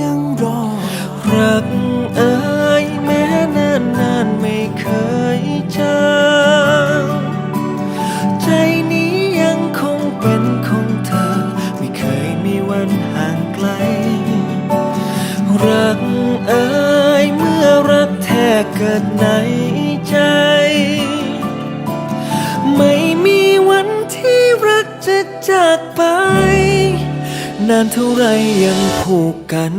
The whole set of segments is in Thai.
ยังรอ รักเอ่ยแม้นานนานไม่เคยจางใจนี้ยังคงเป็นของเธอ ไม่เคยมีวันห่างไกล รักเอ่ยเมื่อรักแท้เกิดใน นานเท่าไรยังผูกกัน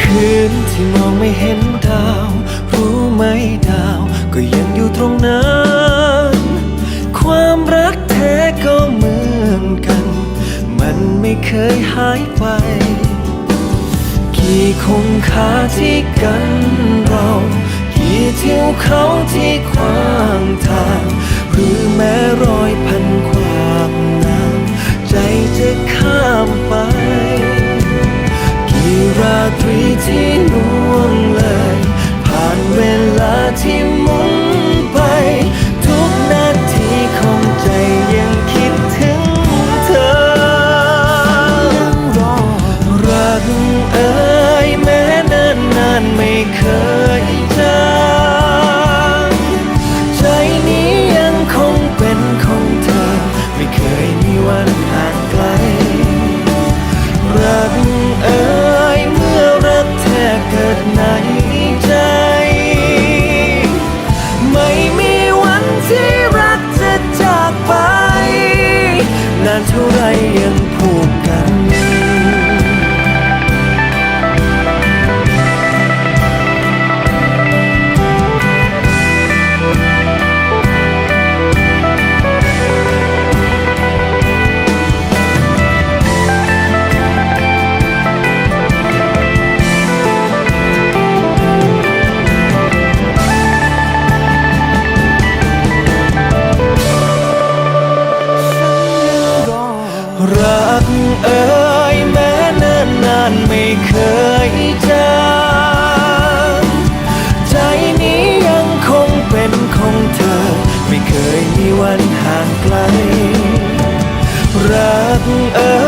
คืนที่มองไม่เห็นดาว รู้ไหมดาว ก็ยังอยู่ตรงนั้น ความรักแท้ก็เหมือนกัน มันไม่เคยหายไป กี่คงคาที่กันเรา กี่เที่ยวเขาที่ขวางทาง หรือแม้รอยพันความน้ำใจจะข้ามไป กี่ราตรีที่น่วงเลย ผ่านเวลาที่ นานเท่าไรยังผูกกัน ไม่เคยจางใจนี้ยังคงเป็นของเธอ ไม่เคยมีวันห่างไกล รักเอ๋